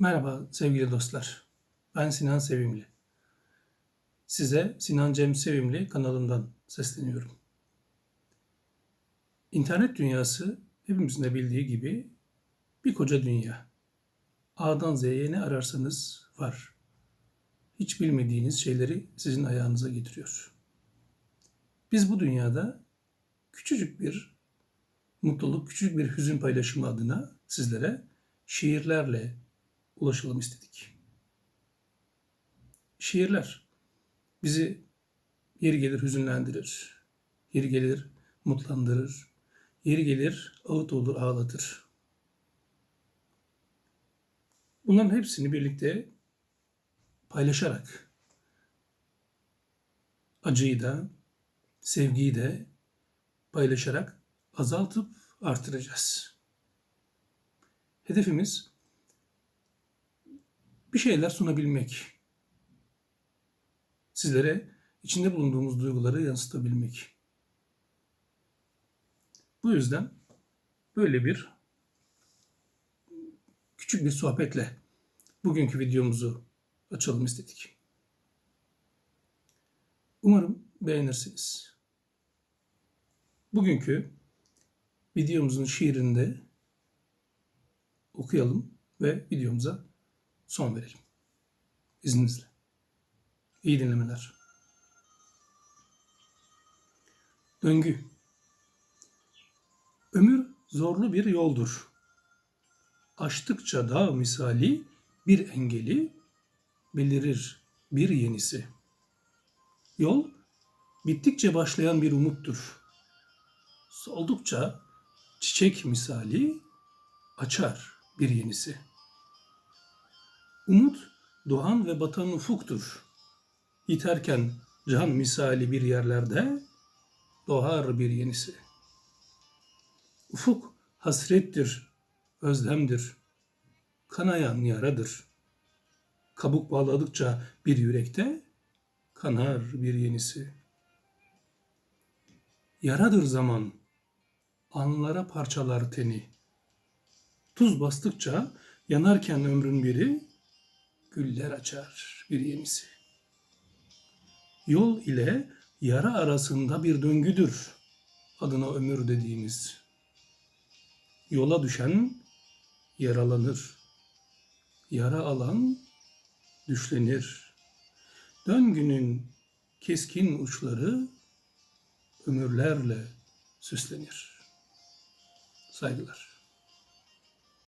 Merhaba sevgili dostlar. Ben Sinan Sevimli. Size Sinan Cem Sevimli kanalımdan sesleniyorum. İnternet dünyası hepimizin de bildiği gibi bir koca dünya. A'dan Z'ye ne ararsanız var. Hiç bilmediğiniz şeyleri sizin ayağınıza getiriyor. Biz bu dünyada küçücük bir mutluluk, küçük bir hüzün paylaşımı adına sizlere şiirlerle ulaşalım istedik. Şiirler bizi yeri gelir hüzünlendirir, yeri gelir mutlandırır, yeri gelir ağıt olur ağlatır. Bunların hepsini birlikte paylaşarak acıyı da, sevgiyi de paylaşarak azaltıp artıracağız. Hedefimiz bir şeyler sunabilmek. Sizlere içinde bulunduğumuz duyguları yansıtabilmek. Bu yüzden böyle bir küçük bir sohbetle bugünkü videomuzu açalım istedik. Umarım beğenirsiniz. Bugünkü videomuzun şiirini de okuyalım ve videomuza son verelim. İzninizle. İyi dinlemeler. Döngü. Ömür zorlu bir yoldur. Aştıkça dağ misali bir engeli belirir bir yenisi. Yol bittikçe başlayan bir umuttur. Soldukça çiçek misali açar bir yenisi. Umut doğan ve batan ufuktur. Yiterken can misali bir yerlerde doğar bir yenisi. Ufuk hasrettir, özlemdir, kanayan yaradır. Kabuk bağladıkça bir yürekte kanar bir yenisi. Yaradır zaman, anlara parçalar teni. Tuz bastıkça yanarken ömrün biri güller açar bir yenisi. Yol ile yara arasında bir döngüdür adına ömür dediğimiz. Yola düşen yaralanır. Yara alan düşlenir. Döngünün keskin uçları ömürlerle süslenir. Saygılar.